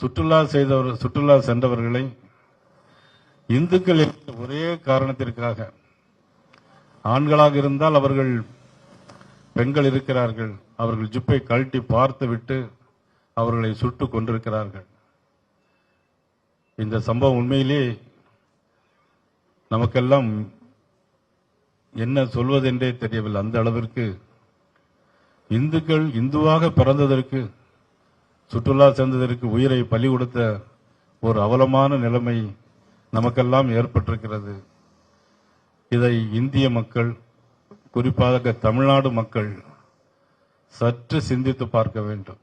சுற்றுலா செய்தவர் சுற்றுலா சென்றவர்களை இந்துக்கள் என்ற ஒரே காரணத்திற்காக ஆண்களாக இருந்தால் அவர்கள் பெண்கள் இருக்கிறார்கள். அவர்கள் ஜிப்பை கழட்டி பார்த்துவிட்டு அவர்களை சுட்டு கொண்டிருக்கிறார்கள். இந்த சம்பவம் உண்மையிலே நமக்கெல்லாம் என்ன சொல்வதென்றே தெரியவில்லை. அந்த அளவிற்கு இந்துக்கள் இந்துவாக பிறந்ததற்கு சுற்றுலா சென்றதற்கு உயிரை பலி கொடுத்த ஒரு அவலமான நிலைமை நமக்கெல்லாம் ஏற்பட்டிருக்கிறது. இதை இந்திய மக்கள் குறிப்பாக தமிழ்நாடு மக்கள் சற்று சிந்தித்து பார்க்க வேண்டும்.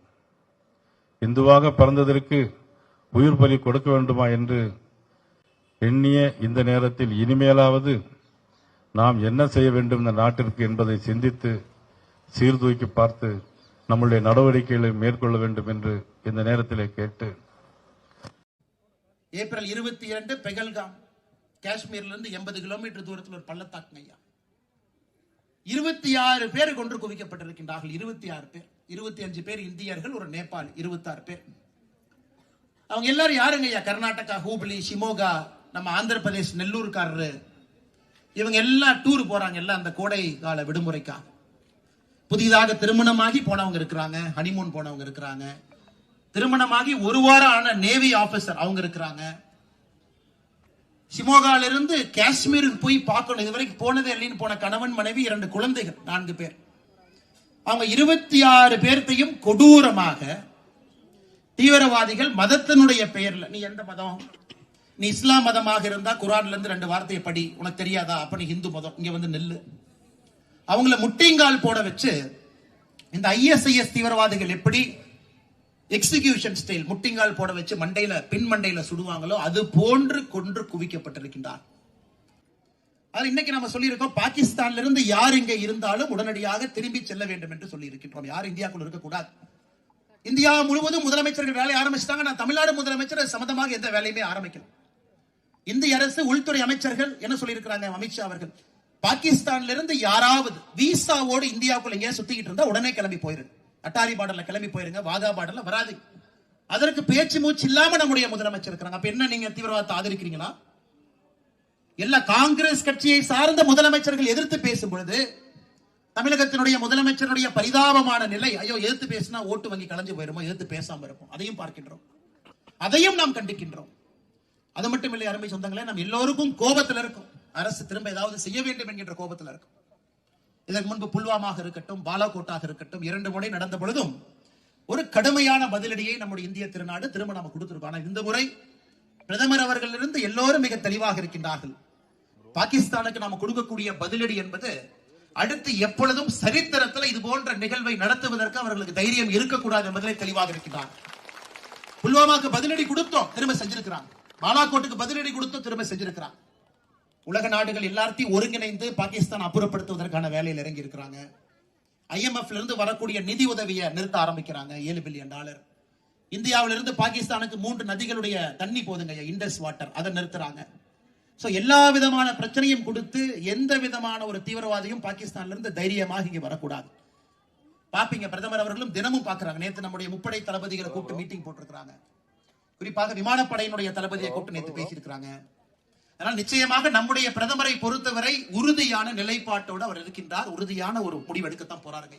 இந்துவாக பிறந்ததற்கு உயிர் பலி கொடுக்க வேண்டுமா என்று எண்ணிய இந்த நேரத்தில் இனிமேலாவது நாம் என்ன செய்ய வேண்டும் இந்த நாட்டிற்கு என்பதை சிந்தித்து சீர்தூக்கி பார்த்து நம்முடைய நடவடிக்கைகளை மேற்கொள்ள வேண்டும் என்று இந்த நேரத்திலே கேட்டு ஏப்ரல் இருபத்தி இரண்டு பெகல்காம் காஷ்மீர்ல இருந்து எண்பது கிலோமீட்டர் தூரத்தில் ஒரு பள்ளத்தாக்கு ஐயா இருபத்தி ஆறு பேர் கொன்று குவிக்கப்பட்டிருக்கின்றார்கள் இருபத்தி ஆறு பேர். இருபத்தி அஞ்சு பேர் இந்தியர்கள் ஒரு நேபாள் இருபத்தாறு பேர். அவங்க எல்லாரும் யாருங்க ஐயா? கர்நாடகா ஹூப்ளி ஷிமோகா நம்ம ஆந்திர பிரதேஷ் நெல்லூர்காரரு. இவங்க எல்லாம் டூர் போறாங்க எல்லாம் அந்த கோடை கால விடுமுறைக்காக. புதிதாக திருமணமாகி போனவங்க இருக்கிறாங்க ஹனிமூன் போனவங்க இருக்கிறாங்க. திருமணமாகி ஒரு வாரம் ஆன நேவி ஆபீசர் அவங்க இருக்கிறாங்க. சிமோகால இருந்து காஷ்மீருக்கு போய் பார்க்கணும். இதுவரைக்கும் போனதே இல்லைன்னு போன கணவன் மனைவி இரண்டு குழந்தைகள் நான்கு பேர். அவங்க இருபத்தி ஆறு பேர்த்தையும் கொடூரமாக தீவிரவாதிகள் மதத்தினுடைய பெயர்ல நீ எந்த மதம்? நீ இஸ்லாம் மதமாக இருந்தா குரான்ல இருந்து ரெண்டு வார்த்தையை படி. உனக்கு தெரியாதா? அப்ப நீ ஹிந்து மதம். இங்க வந்து நெல்லு. அவங்கள முட்டிங்கால் போட வச்சு இந்த ஐஎஸ்ஐஎஸ் தீவிரவாதிகள் எப்படி எக்ஸிகியூஷன் ஸ்டைல் முட்டிங்கால் போட வச்சு மண்டையில பின் மண்டையில சுடுவாங்களோ அது போன்று கொன்று குவிக்கப்பட்டிருக்கின்றார். அது இன்னைக்கு நம்ம சொல்லியிருக்கோம் பாகிஸ்தான்ல இருந்து யார் இங்க இருந்தாலும் உடனடியாக திரும்பி செல்ல வேண்டும் என்று சொல்லி இருக்கின்றோம் யார் இந்தியாக்குள்ள இருக்கக்கூடாது. இந்தியா முழுவதும் முதலமைச்சர்கள் வேலையை ஆரம்பிச்சிட்டாங்க. நான் தமிழ்நாடு முதலமைச்சர் சம்பந்தமாக எந்த வேலையுமே ஆரம்பிக்கல. இந்திய அரசு உள்துறை அமைச்சர்கள் என்ன சொல்லியிருக்கிறாங்க? அமித்ஷா அவர்கள். பாகிஸ்தான்ல இருந்து யாராவது விசாவோடு இந்தியாவுக்குள்ள எங்கேயா சுத்திக்கிட்டு இருந்தா உடனே கிளம்பி போயிருங்க அட்டாரி பாடல கிளம்பி போயிருங்க வாகா பாடல வராது. அதற்கு பேச்சு மூச்சு இல்லாம நம்முடைய முதலமைச்சர் இருக்கிறாங்க. அப்ப என்ன நீங்க தீவிரவாதத்தை ஆதரிக்கிறீங்களா? எல்லா காங்கிரஸ் கட்சியை சார்ந்த முதலமைச்சர்கள் எதிர்த்து பேசும் பொழுது தமிழகத்தினுடைய முதலமைச்சருடைய பரிதாபமான நிலை ஐயோ எதிர்த்து பேசினா ஓட்டு வங்கி கலைஞ்சு போயிருமோ எதிர்த்து பேசாம இருப்போம். அதையும் பார்க்கின்றோம். அதையும் நாம் கண்டிக்கின்றோம். அது மட்டும் இல்லை அருமை சொந்தங்களே நாம் எல்லோருக்கும் கோபத்தில் இருக்கும். அரசு திரும்ப ஏதாவது செய்ய வேண்டும் என்கின்ற கோபத்தில் இருக்கும். இதற்கு முன்பு புல்வாமாக இருக்கட்டும் பாலாகோட்டாக இருக்கட்டும் இரண்டு முறை நடந்த பொழுதும் ஒரு கடுமையான பதிலடியை நம்முடைய இந்திய திருநாடு திரும்ப நம்ம கொடுத்திருக்கோம். ஆனால் இந்த முறை பிரதமர் அவர்களிலிருந்து எல்லோரும் மிக தெளிவாக இருக்கின்றார்கள். பாகிஸ்தானுக்கு நாம் கொடுக்கக்கூடிய பதிலடி என்பது அடுத்து எப்பொழுதும் சரித்திரத்தில் இது போன்ற நிகழ்வை நடத்துவதற்கு அவர்களுக்கு தைரியம் இருக்கக்கூடாது என்பதிலே தெளிவாக இருக்கின்றார் புல்வாமாக்கு பதிலடி கொடுத்தோம் திரும்ப செஞ்சிருக்கிறாங்க. பாலாகோட்டுக்கு பதிலடி கொடுத்தோம் திரும்ப செஞ்சிருக்கிறாங்க. உலக நாடுகள் எல்லாத்தையும் ஒருங்கிணைந்து பாகிஸ்தான் அப்புறப்படுத்துவதற்கான வேலையில் இறங்கி இருக்கிறாங்க ஐஎம்எஃப்ல இருந்து வரக்கூடிய நிதி உதவியை நிறுத்த ஆரம்பிக்கிறாங்க. ஏழு பில்லியன் டாலர் இந்தியாவில இருந்து பாகிஸ்தானுக்கு மூன்று நதிகளுடைய தண்ணி போதுங்க இண்டஸ் வாட்டர் அதை நிறுத்துறாங்க. சோ எல்லா விதமான பிரச்சனையும் கொடுத்து எந்த விதமான ஒரு தீவிரவாதியும் பாகிஸ்தான்ல இருந்து தைரியமாக இங்க வரக்கூடாது. பாப்பீங்க பிரதமர் அவர்களும் தினமும் பாக்குறாங்க. நேத்து நம்முடைய முப்படை தளபதிகளை கூப்பிட்டு மீட்டிங் போட்டிருக்கிறாங்க. குறிப்பாக விமானப்படையினுடைய தளபதியை கூப்பிட்டு நேத்து பேசியிருக்கிறாங்க. அதனால் நிச்சயமாக நம்முடைய பிரதமரை பொறுத்தவரை உறுதியான நிலைப்பாட்டோடு அவர் இருக்கின்றார். உறுதியான ஒரு முடிவெடுக்கத்தான் போறாருங்க.